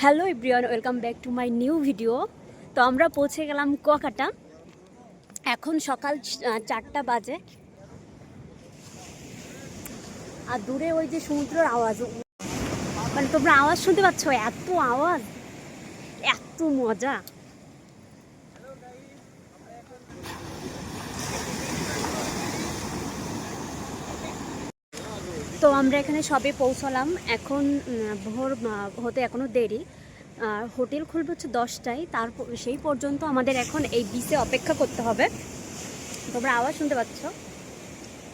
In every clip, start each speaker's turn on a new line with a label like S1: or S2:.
S1: Hello everyone welcome back to my new video তো আমরা পৌঁছে গেলাম কুয়াকাটা। এখন সকাল চারটা বাজে। আর দূরে ওই যে সমুদ্রের আওয়াজ। মানে তোমরা আওয়াজ শুনতে পাচ্ছ? এত আওয়াজ। এত মজা। তো আমরা এখানে সবে পৌঁছলাম। এখন ভোর হতে এখনও দেরি। আর হোটেল খুলবে হচ্ছে দশটায়। তারপর, সেই পর্যন্ত আমাদের এখন এই বিচে অপেক্ষা করতে হবে। তোমরা আওয়াজ শুনতে পাচ্ছ?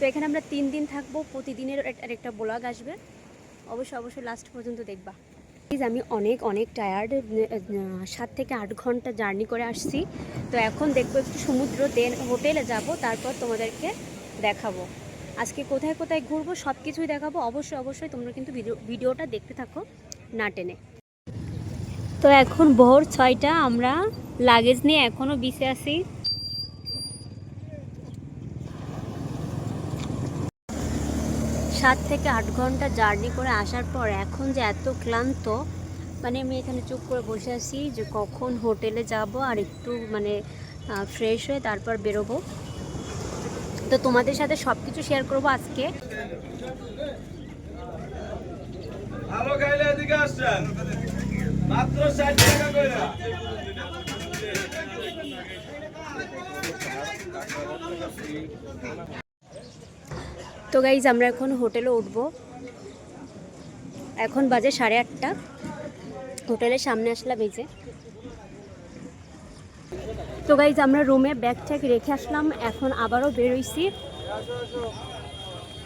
S1: তো এখানে আমরা তিন দিন থাকব। প্রতিদিনের এক- একটা ব্লগ আসবে। অবশ্যই অবশ্যই লাস্ট পর্যন্ত দেখবা। প্লিজ আমি অনেক অনেক টায়ার্ড সাত থেকে আট ঘণ্টা জার্নি করে আসছি। তো এখন দেখব একটু সমুদ্র দেন হোটেলে যাব। তারপর তোমাদেরকে দেখাবো। আজকে কোথায় কোথায় ঘুরবো সব কিছুই দেখাবো। অবশ্যই অবশ্যই তোমরা কিন্তু ভিডিও, ভিডিওটা দেখতে থাকো না টেনে। তো এখন ভোর ছয়টা, আমরা লাগেজ নিয়ে এখনও বিচে আছি। সাত থেকে আট ঘণ্টা জার্নি করে আসার পর এখন যে এত ক্লান্ত মানে আমি এখানে চুপ করে বসে আছি যে কখন হোটেলে যাব আর একটু মানে ফ্রেশ হয়ে তারপর বেরোবো। তো তোমাদের সাথে সব কিছু শেয়ার করব আজকে।
S2: ভালো খাইলে এদিকে আসছেন। মাত্র ষাট টাকা কইরা।
S1: তো গাইজ আমরা এখন হোটেলে উঠব। এখন বাজে সাড়ে আটটা। হোটেলের সামনে আসলাম এই যে। তো গাইজ আমরা রুমে ব্যাগ ট্যাগ রেখে আসলাম, এখন আবারও বেরোইছি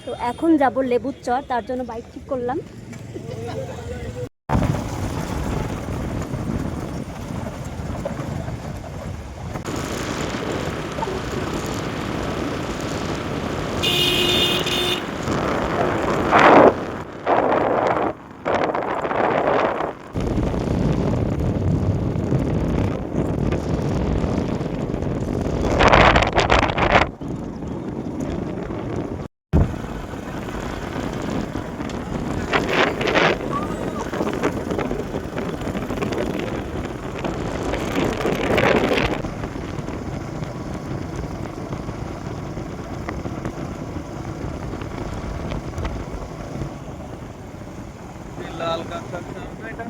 S1: তো এখন যাব লেবুর চর, তার জন্য বাইক ঠিক করলাম
S2: লাল কাঁকড়া এটা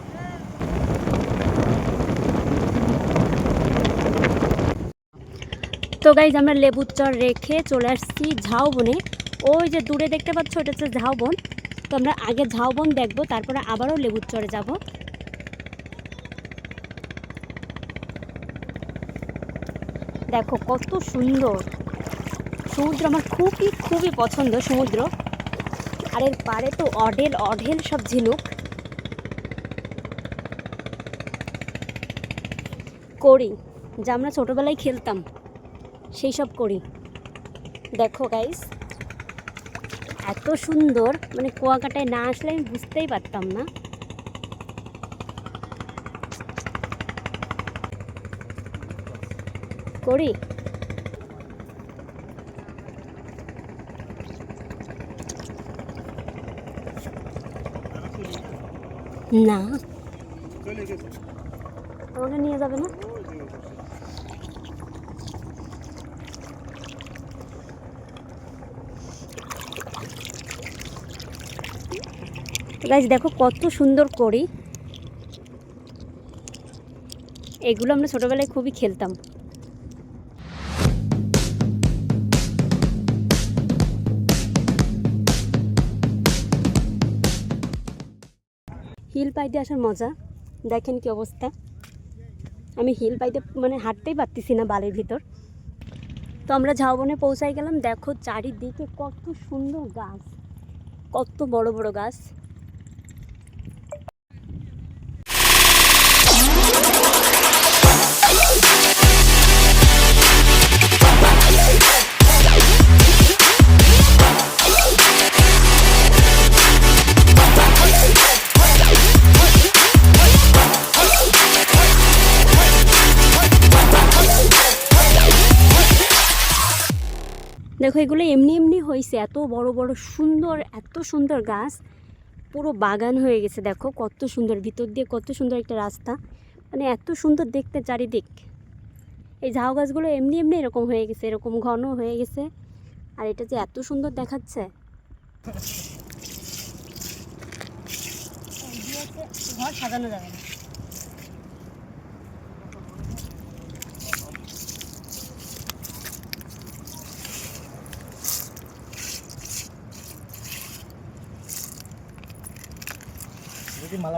S1: তো গাইজ আমরা লেবুর চর রেখে চলে আসছি ঝাউবনে। ওই যে দূরে দেখতে পাচ্ছ ওটা হচ্ছে ঝাউবন। তো আমরা আগে ঝাউবন দেখব, তারপরে আবারও লেবুর চরে যাব। দেখো, কত সুন্দর। সমুদ্র আমার খুবই খুবই পছন্দ, সমুদ্র। আর এর পাড়ে তো অঢেল অঢেল সব ঝিনুক। করি, যা আমরা ছোটোবেলায় খেলতাম। সেই সব করি। দেখো গাইস এত সুন্দর মানে কুয়াকাটায় না আসলে আমি বুঝতেই পারতাম না। করি? না। আমাকে নিয়ে যাবে না? গাইজ দেখো কত সুন্দর করি এগুলো আমরা ছোটবেলায় খুবই খেলতাম। হিল পাইতে আসার মজা। দেখেন কি অবস্থা। আমি হিল পাইতে মানে হাঁটতেই পারতেছি না বালির ভিতর। তো আমরা ঝাউবনে পৌঁছাই গেলাম। দেখো চারিদিকে কত সুন্দর গাছ। কত বড় বড় গাছ। দেখো, এগুলো এমনি এমনি হয়েছে। এত বড় বড়, সুন্দর, এত সুন্দর গাছ। পুরো বাগান হয়ে গেছে, দেখো, কত সুন্দর। ভিতর দিয়ে কত সুন্দর একটা রাস্তা। মানে এত সুন্দর দেখতে চারিদিক। এই ঝাউ গাছগুলো এমনি এমনি এরকম হয়ে গেছে, এরকম ঘন হয়ে গেছে। আর এটা যে এত সুন্দর দেখাচ্ছে। ঘর সাজানো যাবে না।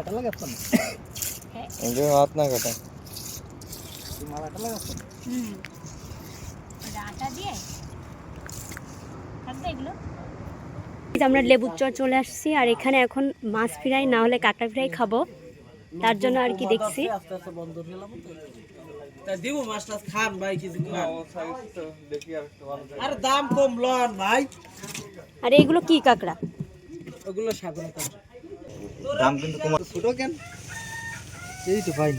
S3: মালাটা লাগাচ্ছ না
S2: এটা হাত না কাটা।
S3: মালাটা লাগাচ্ছ
S1: হুম। আটা দিয়ে? থাকবে এগুলো? এই যে আমরা লেবুর চর চলে আসছি আর এখানে এখন মাছ ফ্রাই না হলে কাটা ফ্রাই খাব। তার জন্য আর কি দেখছি।
S3: আরে দাম কম লন ভাই।
S1: আর এইগুলো কি কাঁকড়া?
S3: ওগুলো সাগরে দাম কিন্তু কমা। ছোট কেন? এই তো ভাই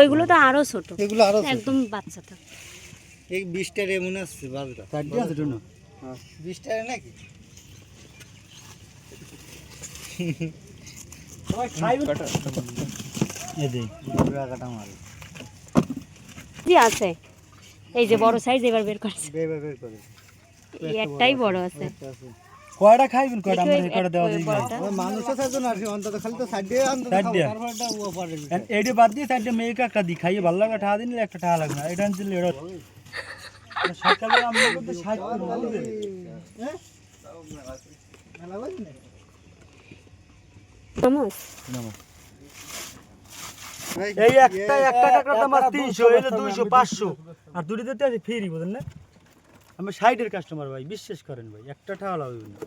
S1: ওইগুলো তো আরও ছোট।
S3: এগুলো আরও
S1: একদম বাচ্চা তো।
S3: এই বিশ টাকা এমন আসছে বাজরা চারটে আছে জন্য? বিশ টাকা নাকি? কাটা? মারে
S1: জি আছে? এই যে বড় সাইজ এবার বের করছে। একটাই বড় আছে।
S4: কয়টা খাইবেন? কয়টা আমরা কয়টা দেওয়া
S1: ওই
S4: দিই
S1: বড়টা।
S3: মানুষও থাকতো না অন্তত খালি তো সাইড দিয়ে অন্তত
S4: দিয়ে?
S3: তারপর একটা ও পারে
S4: এইটা বাদ দিয়ে চারটে মেয়েকে একটা দিই খাইয়ে ভালো লাগে টাকা দিন একটা টাকা লাগবে এটা আনছিল এটা সকালে আমরা কিন্তু ষাট করে বলবে।
S3: মেলা বাজি না?
S1: চামচ
S3: ভাই,
S4: এই একটা একটা টাকার দাম আর
S3: একটা
S4: তিনশো
S3: দুশো,
S4: এটা দুইশো পাঁচশো। আর দুটি দিতে আছে ফ্রি বুঝেন না আমি সাইডের কাস্টমার ভাই বিশ্বাস করেন ভাই একটা টাকা লাগবে না।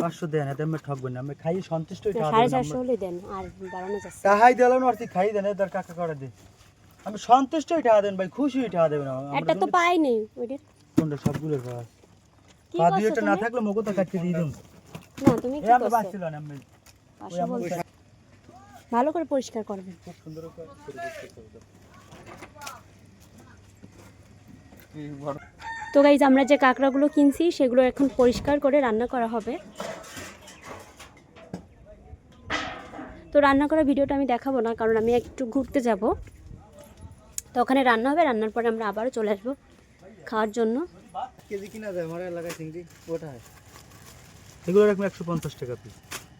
S4: পাঁচশো দেন এতে আমি ঠকবেন না আমি খাইয়ে সন্তুষ্ট টাকা
S1: সাড়ে চারশো হলে দেন আর বাড়ানো যাচ্ছে
S4: তাহাই দিলাম আর তুই খাই দেন এদের কাকা করে দে আমি সন্তুষ্ট হয়ে টাকা দেন ভাই খুশি হয়ে টাকা দেবেন
S1: একটা তো পাই নেই ওইটার
S4: কোনটা সবগুলোর পাওয়া পা দুইটা না থাকলে মগো তো কাটতে দিয়ে দিন
S1: না তুমি কি করছ?
S4: বাঁচছিল না আমি।
S1: ভালো করে পরিষ্কার করবেন।
S4: খুব সুন্দর করে
S1: তো গাইজ আমরা যে কাঁকড়াগুলো কিনছি সেগুলো এখন পরিষ্কার করে রান্না করা হবে। তো রান্না করা ভিডিওটা আমি দেখাবো না কারণ আমি একটু ঘুরতে যাব। তো ওখানে রান্না হবে রান্নার পরে আমরা আবারও চলে আসব খাওয়ার জন্য।
S3: কেজি কিনা যায়? আমার এলাকায় চিংড়ি ওটা হয়।
S4: এগুলো এরকম একশো পঞ্চাশ টাকা পিস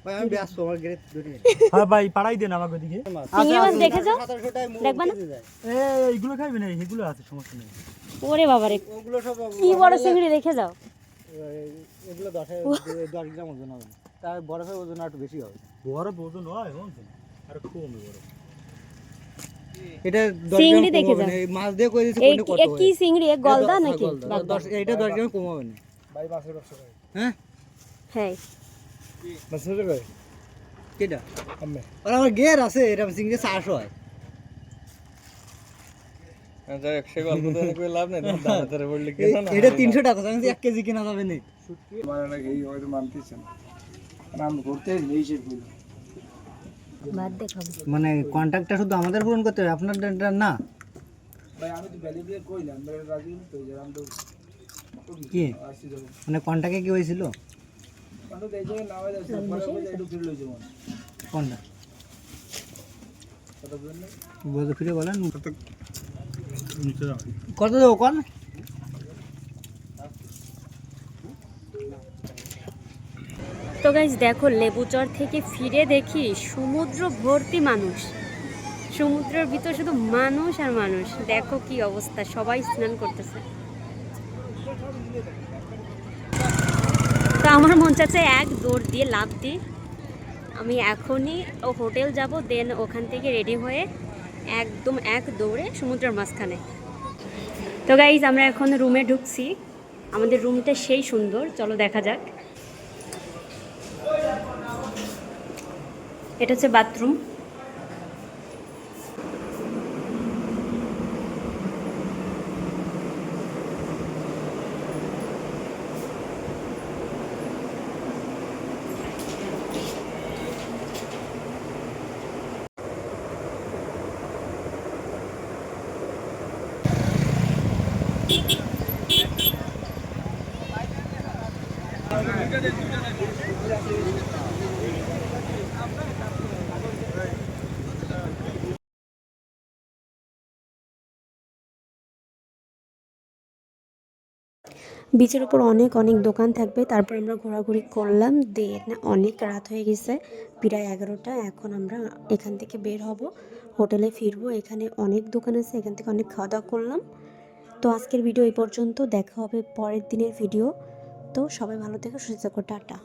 S3: ভাই আমি ব্যস্ত আমার গেট ধরে
S4: হ্যাঁ ভাই পাড়াই দেন আমাকে দিকে
S1: চিংড়ি মাছ দেখে যাও।
S3: সতেরোশো টাকা মূল
S1: দেখবা না?
S3: কেজি যায়।
S4: এ এইগুলো খাইবে না এগুলো আছে সমস্যা নেই।
S1: ওরে বাবারে
S3: ওগুলো সব
S1: কি বড় চিংড়ি দেখে যাও।
S3: এগুলো দশ দশ গ্রাম ওজন হবে। তার বরফের ওজন একটু বেশি হবে।
S4: ওজন হয় আর কম বড়
S3: এটা
S1: চিংড়ি দেখে যাও।
S3: মাছ দিয়ে করে দিচ্ছে কোনটা কত
S1: কি চিংড়ি এ গলদা নাকি?
S3: এটা দশ গ্রাম কম হবে না।
S4: ভাই মাছের ব্যবসা
S3: হ্যাঁ?
S1: হ্যাঁ।
S4: ব্যবসা করে
S3: কেটা
S4: আমি
S3: আর আমার গের আছে এরকম চিংড়ি চারশো হয়। এটা তিনশো টাকা এক কেজি কিনা যাবে না
S2: মানে
S3: মানে কন্ট্রাক্টটা শুধু আমাদের পূরণ করতে হবে আপনার না?
S2: ভাই আমি তো ভ্যালি দিয়ে কইলাম মেরে রাজি তো যে আমি তো
S3: কি? মানে কন্ট্রাক্টে কি হয়েছিল? কোনটা? ফিরে বলেন। কত? দেবো কোন?
S1: তো গাইজ দেখো লেবুচর থেকে ফিরে দেখি সমুদ্র ভর্তি মানুষ। সমুদ্রের ভিতর শুধু মানুষ আর মানুষ। দেখো কি অবস্থা সবাই স্নান করতেছে। আমার মন চাচ্ছে এক দৌড় দিয়ে লাভ দিই আমি এখনই ও হোটেল যাব, দেন ওখান থেকে রেডি হয়ে একদম এক দৌড়ে সমুদ্রের মাঝখানে। তো গাইজ আমরা এখন রুমে ঢুকছি। আমাদের রুমটা সেই সুন্দর, চলো দেখা যাক। এটা হচ্ছে বাথরুম বিচের উপর অনেক অনেক দোকান থাকবে। তারপর আমরা ঘোরাঘুরি করলাম। দিয়ে অনেক রাত হয়ে গেছে, প্রায় এগারোটা। এখন আমরা এখান থেকে বের হব। হোটেলে ফিরবো। এখানে অনেক দোকান আছে। এখান থেকে অনেক খাওয়া দাওয়া করলাম। তো আজকের ভিডিও এই পর্যন্ত। দেখা হবে পরের দিনের ভিডিও। তো সবাই ভালো থেকে, সুস্থ থাকো, টাটা।